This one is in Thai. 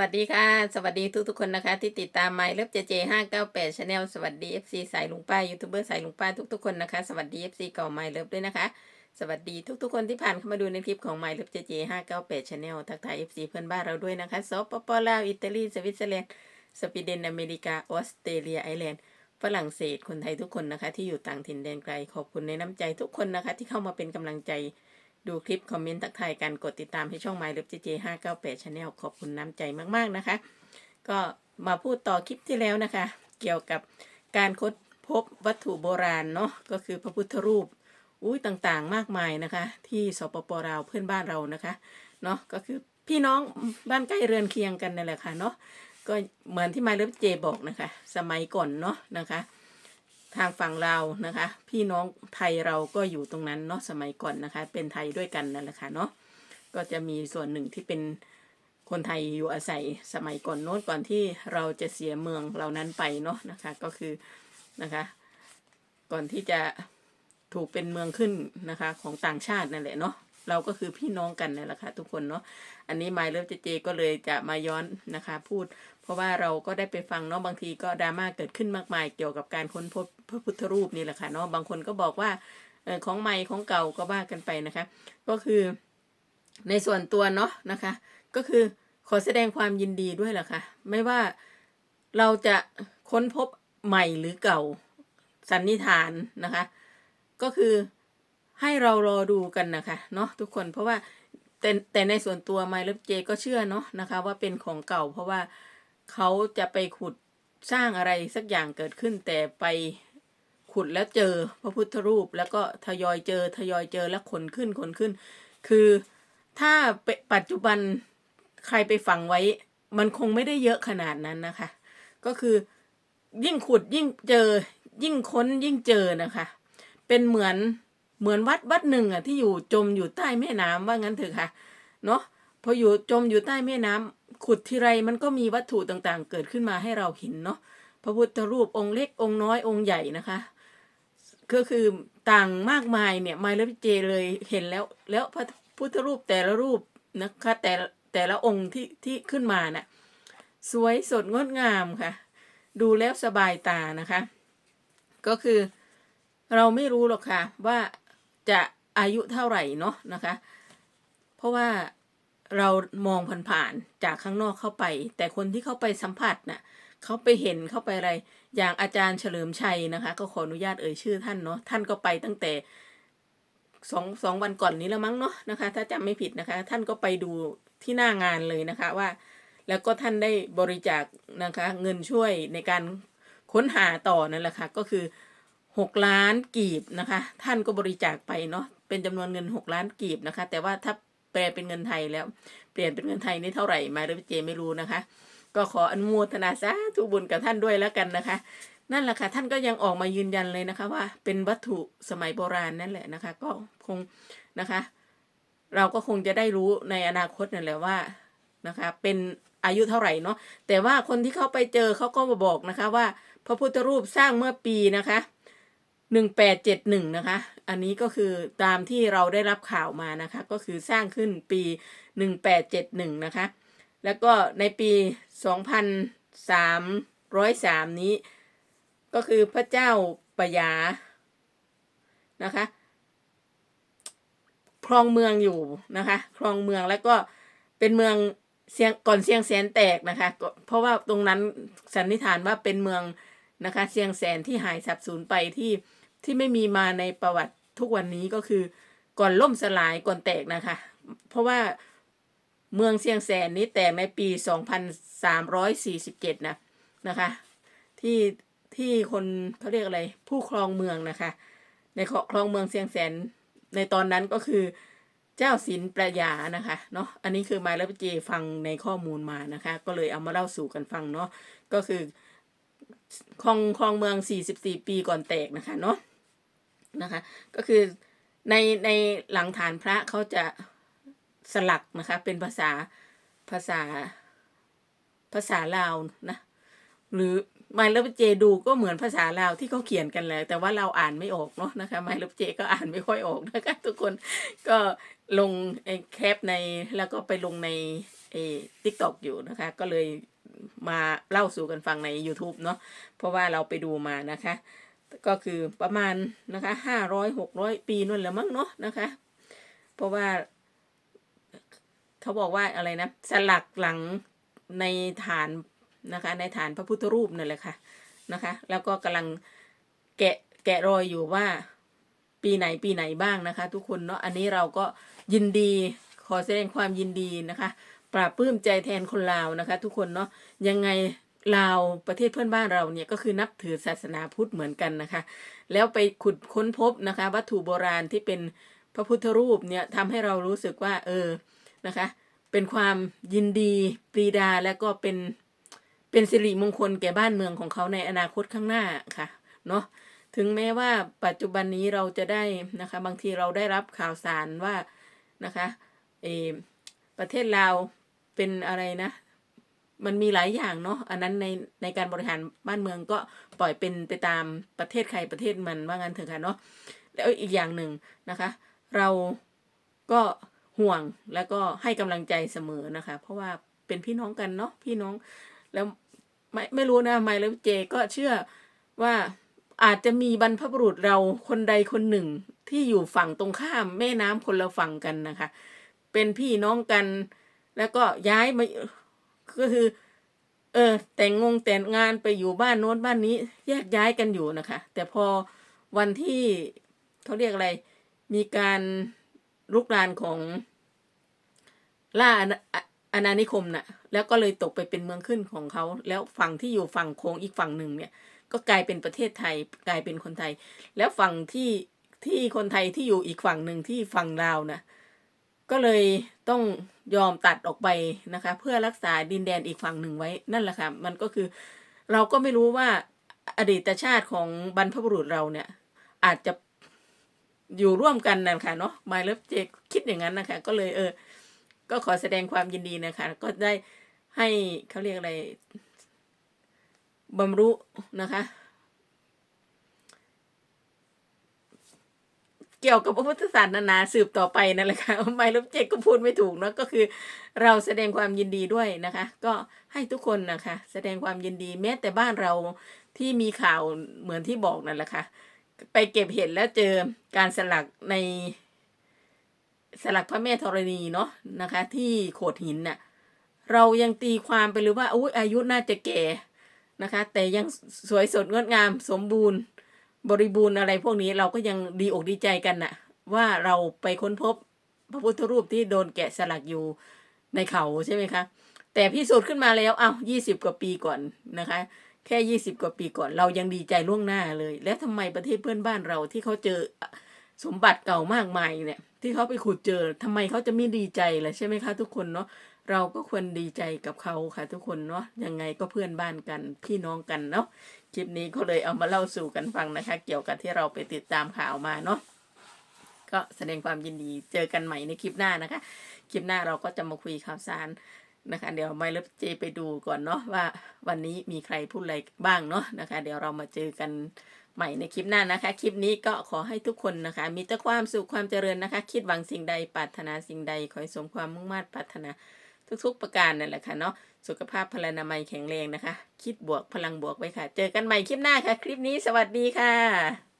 วัสดีค่ะ สวัสดีทุกๆคนนะคะ ที่ติดตามไมล์เลิฟเจเจห้าเก้าแปดชาแนลสวัสดี FC สายลุงป้ายูทูบเบอร์สายลุงป้าทุกๆคนนะคะ สวัสดี FC เก่าไมล์เลิฟด้วยนะคะ สวัสดีทุกๆคนที่ผ่านเข้ามาดูในคลิปของไมล์เลิฟเจเจห้าเก้าแปดชาแนลทักทาย FC เพื่อนบ้านเราด้วยนะคะสปปลาวอิตาลีสวิตเซอร์แลนด์สวีเดนอเมริกาออสเตรเลียไอร์แลนด์ฝรั่งเศสคนไทยทุกคนนะคะ ที่อยู่ต่างถิ่นแดนไกลขอบคุณในน้ำใจทุกคนนะคะ ที่เข้ามาเป็นกำลังใจ ดูคลิปคอมเมนต์ทักทายกันกดติดตามให้ช่อง My Love JJ 598 Channel ขอบคุณน้ำใจมาก ๆ นะคะ ก็มาพูดต่อคลิปที่แล้วนะคะ เกี่ยวกับการค้นพบวัตถุโบราณเนาะก็คือพระพุทธรูปอุ้ยต่างๆ มากมายนะคะ ที่สปปลาวเพื่อนบ้านเรานะคะเนาะก็คือพี่น้องบ้านใกล้เรือนเคียงกันนั่นแหละค่ะเนาะก็เหมือนที่ My Love J บอกนะคะ สมัยก่อนเนาะนะคะ ทางฝั่งเรานะคะ พี่น้องไทยเราก็อยู่ตรงนั้นเนาะสมัยก่อนนะคะ เป็นไทยด้วยกันนั่นแหละค่ะเนาะก็จะมีส่วนหนึ่งที่เป็นคนไทยอยู่อาศัยสมัยก่อนโน้นก่อนที่เราจะเสียเมืองเหล่านั้นไปเนาะนะคะก็คือนะคะ ก่อนที่จะถูกเป็นเมืองขึ้นนะคะของต่างชาตินั่นแหละเนาะเราก็คือพี่น้องกันนั่นแหละค่ะทุกคนเนาะอันนี้ไมล์เลิฟเจเจก็เลยจะมาย้อนนะคะ พูด เพราะว่าเราก็ได้ไปฟังเนาะบางทีก็ดราม่าเกิดขึ้นมากมายเกี่ยวกับการค้นพบพระพุทธรูปนี่แหละค่ะเนาะบางคนก็บอกว่าออของใหม่ของเก่าก็ว่ากันไปนะคะ ก็คือในส่วนตัวเนาะนะคะ ก็คือขอแสดงความยินดีด้วยแหละค่ะ ไม่ว่าเราจะค้นพบใหม่หรือเก่าสันนิษฐานนะคะ ก็คือให้เรารอดูกันนะคะเนาะทุกคนเพราะว่าแต่แต่ในส่วนตัวไมล์เลิฟเจก็เชื่อเนาะนะคะ ว่าเป็นของเก่าเพราะว่า เขาจะไปขุดสร้างอะไรสักอย่างเกิดขึ้น แต่ไปขุดแล้วเจอพระพุทธรูป แล้วก็ทยอยเจอทยอยเจอแล้วขนขึ้นขนขึ้น คือถ้าปปัจจุบันใครไปฝังไว้ มันคงไม่ได้เยอะขนาดนั้นนะคะ ก็คือยิ่งขุดยิ่งเจอ ยิ่งค้นยิ่งเจอนะคะ เป็นเหมือนเหมือนวัดวัดหนึ่งอะที่อยู่จมอยู่ใต้แม่น้ำว่างั้นเถอะค่ะเนาะพออยู่จมอยู่ใต้แม่น้ำ ขุดทีไรมันก็มีวัตถุต่างๆ เกิดขึ้นมาให้เราเห็นเนาะพระพุทธรูปองค์เล็กองค์น้อยองค์ใหญ่นะคะ ก็คือต่างมากมายเนี่ยไมล์และพี่เจเลยเห็นแล้ว แล้วพระพุทธรูปแต่ละรูปนะคะ แต่แต่ละองค์ที่ที่ขึ้นมาน่ะสวยสดงดงามค่ะ ดูแล้วสบายตานะคะ ก็คือเราไม่รู้หรอกค่ะ ว่าจะอายุเท่าไหร่เนาะนะคะ เพราะว่า เรามองผ่านๆจากข้างนอกเข้าไป แต่คนที่เข้าไปสัมผัสน่ะเขาไปเห็นเข้าไปอะไร อย่างอาจารย์เฉลิมชัยนะคะ ก็ขออนุญาตเอ่ยชื่อท่านเนาะท่านก็ไปตั้งแต่สองสองวันก่อนนี้แล้วมั้งเนาะนะคะ ถ้าจำไม่ผิดนะคะ ท่านก็ไปดูที่หน้างานเลยนะคะว่า แล้วก็ท่านได้บริจาคนะคะ เงินช่วยในการค้นหาต่อนั่นแหละค่ะก็คือหกล้านกีบนะคะ ท่านก็บริจาคไปเนาะเป็นจำนวนเงินหกล้านกีบนะคะ แต่ว่าถ้า แปลเป็นเงินไทยแล้ว เปลี่ยนเป็นเงินไทยนี่เท่าไหร่มาเรเจไม่รู้นะคะ ก็ขออนุโมทนาสาธุบุญกับท่านด้วยแล้วกันนะคะ นั่นแหละค่ะท่านก็ยังออกมายืนยันเลยนะคะว่า เป็นวัตถุสมัยโบราณนั่นแหละนะคะ ก็คงนะคะ เราก็คงจะได้รู้ในอนาคตนั่นแหละว่านะคะ เป็นอายุเท่าไหร่เนาะแต่ว่าคนที่เขาไปเจอเขาก็มาบอกนะคะว่า พระพุทธรูปสร้างเมื่อปีนะคะ หนึ่งแปดเจ็ดหนึ่งนะคะ อันนี้ก็คือตามที่เราได้รับข่าวมานะคะ ก็คือสร้างขึ้นปีหนึ่งแปดเจ็ดหนึ่งนะคะ แล้วก็ในปีสองพันสามร้อยสามนี้ ก็คือพระเจ้าปยานะคะครองเมืองอยู่นะคะครองเมืองแล้วก็เป็นเมืองเสียงก่อนเสียงแสนแตกนะคะ เพราะว่าตรงนั้นสันนิษฐานว่าเป็นเมือง นะคะเสียงแสนที่หายสับสูญไปที่ที่ไม่มีมาในประวัติทุกวันนี้ก็คือก่อนล่มสลายก่อนแตกนะคะ เพราะว่าเมืองเสียงแสนนี้แตกในปี 2347 นะนะคะที่ที่คนเขาเรียกอะไรผู้ครองเมืองนะคะ ในครองเมืองเสียงแสนในตอนนั้นก็คือเจ้าศิลปรยานะคะเนาะอันนี้คือไมล์และเจฟังในข้อมูลมานะคะ ก็เลยเอามาเล่าสู่กันฟังเนาะก็คือ ครองครองเมือง 44 ปีก่อนแตกนะคะเนาะนะคะ ก็คือในในหลังฐานพระเขาจะสลักนะคะ เป็นภาษาภาษาภาษาลาวนะหรือไมล์เลฟเจดูก็เหมือนภาษาลาวที่เขาเขียนกันเลยแต่ว่าเราอ่านไม่ออกเนาะนะคะไมล์เลฟเจก็อ่านไม่ค่อยออกนะคะทุกคนก็ลงแคปในแล้วก็ไปลงใน เอทิกตอกอยู่นะคะ ก็เลยมาเล่าสู่กันฟังใน YouTube เนาะเพราะว่าเราไปดูมานะคะ ก็คือประมาณนะคะห้าร้อยหกร้อยปีนั่นแหละมั้งเนาะนะคะ เพราะว่าเขาบอกว่าอะไรนะ สลักหลังในฐานนะคะ ในฐานพระพุทธรูปนั่นแหละค่ะนะคะ แล้วก็กำลังแกะแกะรอยอยู่ว่าปีไหนปีไหนบ้างนะคะ ทุกคนเนาะอันนี้เราก็ยินดีขอแสดงความยินดีนะคะ ปราบปื้มใจแทนคนลาวนะคะ ทุกคนเนาะยังไงลาวประเทศเพื่อนบ้านเราเนี่ยก็คือนับถือศาสนาพุทธเหมือนกันนะคะ แล้วไปขุดค้นพบนะคะ วัตถุโบราณที่เป็นพระพุทธรูปเนี่ยทำให้เรารู้สึกว่า เออนะคะ เป็นความยินดีปรีดาและก็เป็นเป็นสิริมงคลแก่บ้านเมืองของเขาในอนาคตข้างหน้าค่ะเนาะถึงแม้ว่าปัจจุบันนี้เราจะได้นะคะ บางทีเราได้รับข่าวสารว่านะคะเออประเทศลาว เป็นอะไรนะ มันมีหลายอย่างเนาะอันนั้นในในการบริหารบ้านเมืองก็ปล่อยเป็นไปตามประเทศใครประเทศมันว่างั้นเถอะค่ะเนาะแล้วอีกอย่างหนึ่งนะคะ เราก็ห่วงแล้วก็ให้กำลังใจเสมอนะคะ เพราะว่าเป็นพี่น้องกันเนาะพี่น้องแล้วไม่ไม่รู้นะไมแล้วเจก็เชื่อว่าอาจจะมีบรรพบุรุษเราคนใดคนหนึ่งที่อยู่ฝั่งตรงข้ามแม่น้ำคนละฝั่งกันนะคะ เป็นพี่น้องกัน แล้วก็ย้ายมาก็คือ เออ แต่งงงแต่งงานไปอยู่บ้านโน้นบ้านนี้แยกย้ายกันอยู่นะคะ แต่พอวันที่เขาเรียกอะไร มีการลุกรานของล่าอาณาณานิคมน่ะ แล้วก็เลยตกไปเป็นเมืองขึ้นของเขา แล้วฝั่งที่อยู่ฝั่งโค้งอีกฝั่งหนึ่งเนี่ย ก็กลายเป็นประเทศไทยกลายเป็นคนไทย แล้วฝั่งที่ที่คนไทยที่อยู่อีกฝั่งหนึ่งที่ฝั่งลาวนะ ก็เลยต้องยอมตัดออกไปนะคะ เพื่อรักษาดินแดนอีกฝั่งหนึ่งไว้นั่นแหละค่ะมันก็คือเราก็ไม่รู้ว่าอดีตชาติของบรรพบุรุษเราเนี่ย อาจจะอยู่ร่วมกันนั่นค่ะเนาะมายเลิฟเจคิดอย่างนั้นนะคะ ก็เลยเออ ก็ขอแสดงความยินดีนะคะ ก็ได้ให้เขาเรียกอะไรบำรุนะคะ เกี่ยวกับพระพุทธศาสนาสืบต่อไปนั่นแหละค่ะไม่ลบเจกก็พูดไม่ถูกเนาะก็คือ เราแสดงความยินดีด้วยนะคะ ก็ให้ทุกคนนะคะ แสดงความยินดีแม้แต่บ้านเราที่มีข่าวเหมือนที่บอกนั่นแหละค่ะ ไปเก็บเห็ดแล้วเจอการสลักในสลักพระแม่ธรณีเนาะนะคะ ที่โขดหินน่ะเรายังตีความไปหรือว่าอุ้ยอายุน่าจะแก่นะคะ แต่ยังสวยสดงดงามสมบูรณ์ บริบูรณ์อะไรพวกนี้เราก็ยังดีอกดีใจกันน่ะ ว่าเราไปค้นพบพระพุทธรูปที่โดนแกะสลักอยู่ในเขาใช่ไหมคะ แต่พิสูจน์ขึ้นมาแล้วเอ้ายี่สิบกว่าปีก่อนนะคะ แค่ยี่สิบกว่าปีก่อน เรายังดีใจล่วงหน้าเลย แล้วทำไมประเทศเพื่อนบ้านเราที่เขาเจอสมบัติเก่ามากมายเนี่ย ที่เขาไปขุดเจอทำไมเขาจะไม่ดีใจล่ะใช่ไหมคะ ทุกคนเนาะ เราก็ควรดีใจกับเขาค่ะทุกคนเนาะยังไงก็เพื่อนบ้านกันพี่น้องกันเนาะคลิปนี้ก็เลยเอามาเล่าสู่กันฟังนะคะ เกี่ยวกับที่เราไปติดตามข่าวมาเนาะก็แสดงความยินดีเจอกันใหม่ในคลิปหน้านะคะ คลิปหน้าเราก็จะมาคุยข่าวสารนะคะ เดี๋ยวไม่เลิฟเจไปดูก่อนเนาะว่าวันนี้มีใครพูดอะไรบ้างเนาะนะคะ เดี๋ยวเรามาเจอกันใหม่ในคลิปหน้านะคะ คลิปนี้ก็ขอให้ทุกคนนะคะ มีแต่ความสุขความเจริญนะคะ คิดหวังสิ่งใดปรารถนาสิ่งใดขอให้สมความมุ่งมั่นปรารถนา ทุก ๆ ประการนั่นแหละค่ะเนาะสุขภาพพลานามัยแข็งแรงนะคะ คิดบวกพลังบวกไว้ค่ะ เจอกันใหม่คลิปหน้าค่ะ คลิปนี้สวัสดีค่ะ